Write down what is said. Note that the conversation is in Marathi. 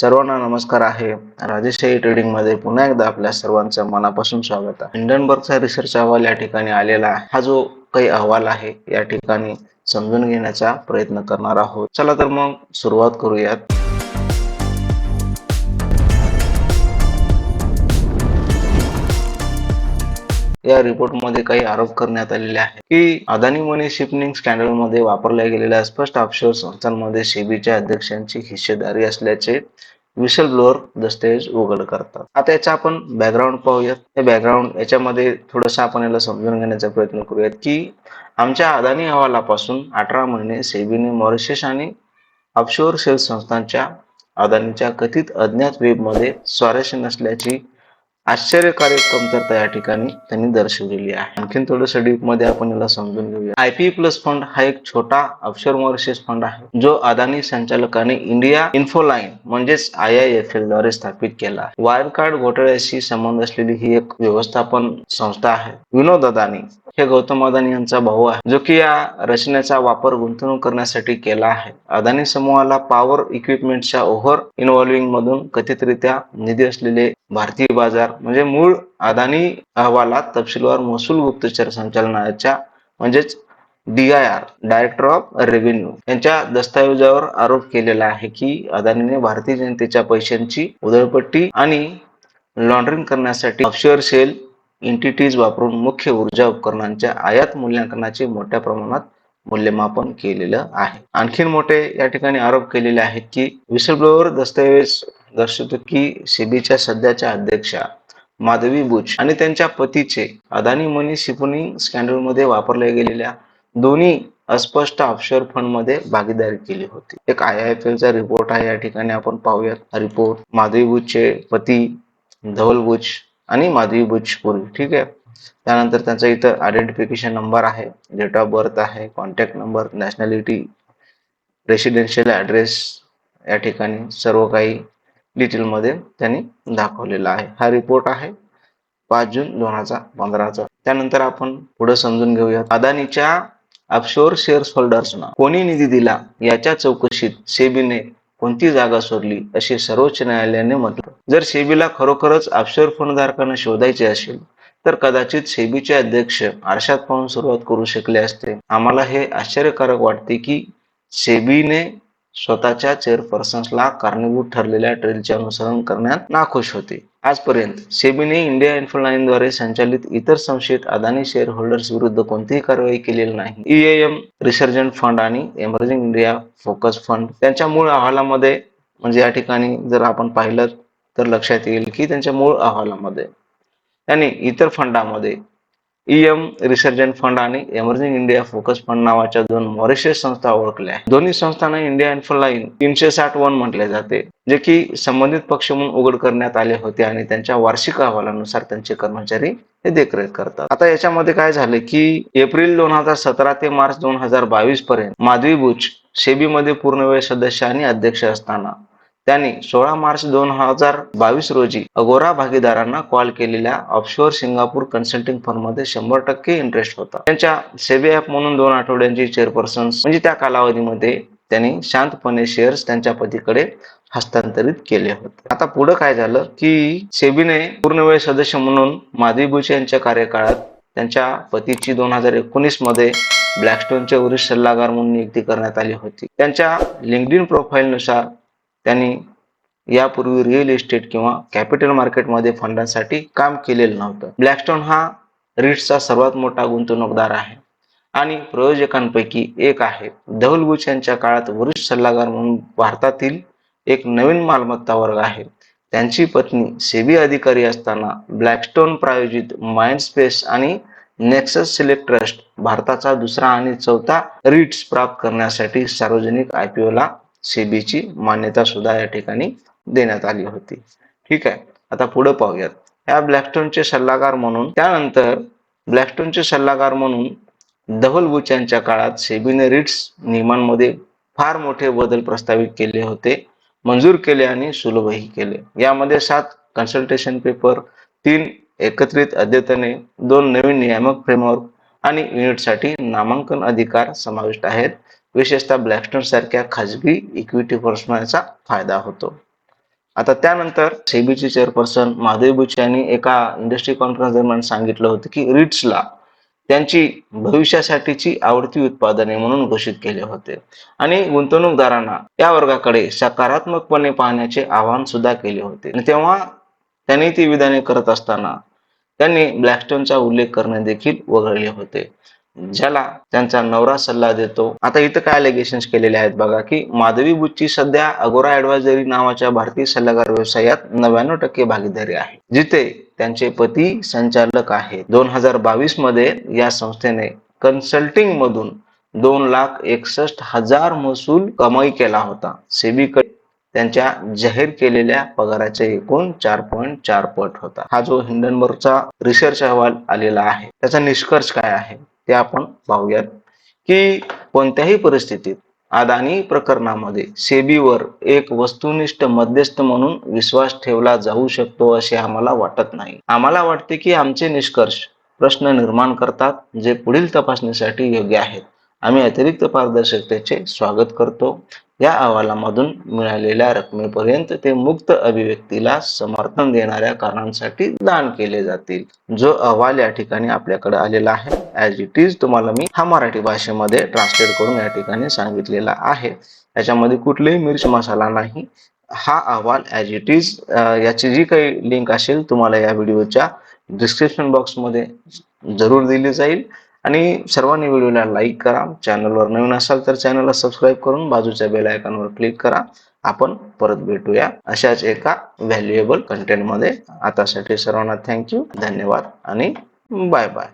सर्वांना नमस्कार आहे. राजेशाही ट्रेडिंगमध्ये पुन्हा एकदा आपल्या सर्वांचं मनापासून स्वागत आहे. हिंडनबर्गचा रिसर्च अहवाल या ठिकाणी आलेला आहे. हा जो काही अहवाल आहे या ठिकाणी समजून घेण्याचा प्रयत्न करणार आहोत. चला तर मग सुरुवात करूयात. या रिपोर्टमध्ये काही आरोप करण्यात आलेले आहेत की अदानी मनी शिपनिंग स्कॅन्डलमध्ये वापरल्या गेलेल्या स्पष्ट ऑफशोर संस्थांमध्ये सेबीच्या अध्यक्षांची हिस्सेदारी असल्याचे विशल ब्लोअर दस्तऐवज उघड करतात. आता याचा आपण बॅकग्राऊंड पाहूयात. हे बॅकग्राऊंड याच्यामध्ये थोडंसं आपण याला समजून घेण्याचा प्रयत्न करूयात की आमच्या अदानी अहवालापासून अठरा महिने सेबीने मॉरिशस आणि ऑफशोअर सेल्स संस्थांच्या अदानीच्या कथित अज्ञात वेबमध्ये स्वारस्य नसल्याची आश्चर्यकारक कमतरता या ठिकाणी त्यांनी दर्शवलेली आहे. आणखीन थोडंसं डीपमध्ये आपण याला समजून घेऊया. आयपी प्लस फंड हा एक छोटा ऑफशोर मॉरिशस फंड आहे जो अदानी संचालकाने इंडिया इन्फोलाईन म्हणजेच आय आय एफ एलद्वारे स्थापित केला वायर कार्ड घोटाळ्याशी संबंध असलेली ही एक व्यवस्थापन संस्था आहे. विनोद अदानी हे गौतम अदानी यांचा भाऊ आहे जो की या रचनेचा वापर गुंतवणूक करण्यासाठी केला आहे. अदानी समूहाला पॉवर इक्विपमेंटच्या ओव्हर इन्व्हॉल्विंग मधून कथितरित्या निधी असलेले भारतीय बाजार म्हणजे मूळ अदानी अहवालात तपशीलवार महसूल गुप्तचर संचालनाच्या म्हणजेच D I R director of revenue यांच्या दस्तऐवजावर आरोप केलेला आहे की अदानीने भारतीय जनतेच्या पैशांची उधळपट्टी आणि लॉन्ड्रिंग करण्यासाठी ऑफशोअर सेल एंटिटीज वापरून मुख्य ऊर्जा उपकरणांच्या आयात मूल्यांकनाचे मोठ्या प्रमाणात मूल्यमापन केलेलं आहे. आणखीन मोठे या ठिकाणी आरोप केलेले आहेत की विसलब्लोअर दस्तऐवज दर्शवतो की सेबीच्या सध्याच्या अध्यक्षा माधवी बुच आणि त्यांच्या पतीचे अदानी मनी शिपनिंग स्कॅन्डलमध्ये वापरल्या गेलेल्या दोन्ही अस्पष्ट ऑफशोअर फंडमध्ये भागीदारी केली होती. एक आय आय एफ चा रिपोर्ट आहे. या ठिकाणी आपण पाहूयात. रिपोर्ट माधवी बुचचे पती धवल बुच आणि माधवी बुच ठीक आहे? त्यानंतर त्यांचा इथं आयडेंटिफिकेशन नंबर आहे डेट ऑफ बर्थ आहे contact number nationality residential address या ठिकाणी सर्व काही डिटेलमध्ये त्यांनी दाखवलेला आहे. हा रिपोर्ट आहे पाच जून दोन हजार पंधराचा. त्यानंतर आपण पुढे समजून घेऊया अदानीच्या ऑफशोअर शेअर्स होल्डर्सना कोणी निधी दिला याच्या चौकशीत सेबीने कोणती जागा सोडली असे सर्वोच्च न्यायालयाने म्हटलं. जर सेबीला खरोखरच ऑफशोअर फंडधारकांना शोधायचे असेल तर कदाचित सेबीचे अध्यक्ष आरशात पाहून सुरुवात करू शकले असते. आम्हाला हे आश्चर्यकारक वाटते की सेबीने स्वतःच्या चेअरपर्सन्सला कारणीभूत ठरलेल्या ट्रेलचे अनुसरण करण्यात नाखुश होते. आजपर्यंत सेबीने इंडिया इन्फोलाईनद्वारे संचालित इतर संशयित अदानी शेअर होल्डर्स विरुद्ध कोणतीही कारवाई केलेली नाही. ईएएम रिसर्जन फंड आणि एमर्जिंग इंडिया फोकस फंड त्यांच्या मूळ अहवालामध्ये म्हणजे या ठिकाणी जर आपण पाहिलं तर लक्षात येईल की त्यांच्या मूळ अहवालामध्ये त्यांनी इतर फंडामध्ये ईएम रिसर्जन फंड आणि एमर्जिंग इंडिया फोकस फंड नावाच्या दोन मॉरिशस संस्था ओळखल्या दोन्ही संस्थांना इंडिया इन्फोलाईन तीनशे साठ वन म्हटले जाते जे की संबंधित पक्ष म्हणून उघड करण्यात आले होते आणि त्यांच्या वार्षिक अहवालानुसार त्यांचे कर्मचारी हे देखरेख करतात. आता याच्यामध्ये काय झाले की एप्रिल दोन हजार सतरा ते मार्च दोन हजार बावीस पर्यंत माधवी बुच सेबीमध्ये पूर्णवेळ सदस्य आणि अध्यक्ष असताना त्यांनी सोळा मार्च दोन हजार बावीस रोजी अगोरा भागीदारांना कॉल केलेल्या ऑफशोअर सिंगापूर कन्सल्टिंग फर्ममध्ये शंभर टक्के इंटरेस्ट होता. त्यांच्या सेबी ॲप म्हणून दोन आठवड्यांची चेअरपर्सन म्हणजे त्या कालावधीमध्ये त्यांनी शांतपणे शेअर्स त्यांच्या पतीकडे हस्तांतरित केले होते. आता पुढे काय झालं की सेबीने पूर्णवेळ सदस्य म्हणून माधवी बुच यांच्या कार्यकाळात त्यांच्या पतीची दोन हजार एकोणीसमध्ये ब्लॅकस्टोनचे वरिष्ठ सल्लागार म्हणून नियुक्ती करण्यात आली होती. त्यांच्या लिंकडिन प्रोफाईलनुसार त्यांनी यापूर्वी रिअल इस्टेट किंवा कॅपिटल मार्केटमध्ये फंडांसाठी काम केलेलं नव्हतं. ब्लॅकस्टोन हा रिट्सचा सर्वात मोठा गुंतवणूकदार आहे. आणि प्रयोजकांपैकी एक आहे. धवल यांच्या काळात वरिष्ठ सल्लागार म्हणून भारतातील एक नवीन मालमत्ता वर्ग आहे. त्यांची पत्नी सेबी अधिकारी असताना ब्लॅकस्टोन प्रायोजित माइंड स्पेस आणि नेक्सस सिलेक्ट ट्रस्ट भारताचा दुसरा आणि चौथा रिट्स प्राप्त करण्यासाठी सार्वजनिक आयपीओला सेबीची मान्यता सुद्धा या ठिकाणी देण्यात आली होती. ठीक आहे आता पुढे पाहूयात. या ब्लॅकस्टोनचे सल्लागार म्हणून त्यानंतर ब्लॅकस्टोनचे सल्लागार म्हणून धवल बुच यांच्या काळात सेबीने रिट्स नियमांमध्ये फार मोठे बदल प्रस्तावित केले होते मंजूर केले आणि सुलभही केले. यामध्ये सात कन्सल्टेशन पेपर तीन एकत्रित अद्यतने दोन नवीन नियामक फ्रेमवर्क आणि युनिटसाठी नामांकन अधिकार समाविष्ट आहेत. विशेषतः ब्लॅकस्टोन सारख्या खाजगी इक्विटी फर्म्सचा फायदा होतो. आता त्यानंतर सेबीचे चेअरपर्सन माधवी बुच यांनी एका इंडस्ट्री कॉन्फरन्स दरम्यान सांगितलं होतं की रिट्सला त्यांची भविष्यासाठीची आवडती उत्पादने म्हणून घोषित केले होते. आणि गुंतवणूकदारांना या वर्गाकडे सकारात्मकपणे पाहण्याचे आवाहन सुद्धा केले होते. आणि तेव्हा त्यांनी ती विधाने करत असताना त्यांनी ब्लॅकस्टोनचा उल्लेख करणे देखील वगळले होते. ज्याला त्यांचा नवरा सल्ला देतो. आता इथं काय अलिगेशन केलेले आहेत बघा की माधवी बुच्ची सध्या अगोरा ऍडवायझरी नावाच्या भारतीय सल्लागार व्यवसायात नव्याण्णव टक्के भागीदारी आहे. जिथे त्यांचे पती संचालक आहेत दोन हजार बावीसमध्ये या संस्थेने कन्सल्टिंग मधून दोन लाख एकसष्ट हजार महसूल कमाई केला होता. सेबीकडे त्यांच्या जाहीर केलेल्या पगाराचे एकूण चार पॉईंट चार पट होता. हा जो हिंडनबर्गचा रिसर्च अहवाल आलेला आहे. त्याचा निष्कर्ष काय आहे? ते आपण पाहूयात. की कोणत्याही परिस्थितीत अदानी प्रकरणामध्ये सेबीवर एक वस्तुनिष्ठ मध्यस्थ म्हणून विश्वास ठेवला जाऊ शकतो असे आम्हाला वाटत नाही. आम्हाला वाटते की आमचे निष्कर्ष प्रश्न निर्माण करतात जे पुढील तपासणीसाठी योग्य आहेत. आम्ही अतिरिक्त पारदर्शकतेचे स्वागत करतो. या अहवालामधून मिळालेल्या रकमेपर्यंत ते मुक्त अभिव्यक्तीला समर्थन देणाऱ्या कारणांसाठी दान केले जातील. जो अहवाल या ठिकाणी आपल्याकडे आलेला आहे ॲज इट इज तुम्हाला मी हा मराठी भाषेमध्ये ट्रान्सलेट करून या ठिकाणी सांगितलेला आहे. याच्यामध्ये कुठलेही मिर्च मसाला नाही. हा अहवाल ॲज इट इज याची जी काही लिंक असेल तुम्हाला या व्हिडिओच्या डिस्क्रिप्शन बॉक्समध्ये जरूर दिली जाईल. आणि सर्वांनी व्हिडिओला लाईक करा. चॅनलवर नवीन असाल तर चॅनलला सबस्क्राईब करून बाजूच्या बेल आयकॉनवर क्लिक करा. आपण परत भेटूया अशाच एका व्हॅल्युएबल कंटेंटमध्ये आतासाठी सर्वांना थँक्यू धन्यवाद आणि बाय बाय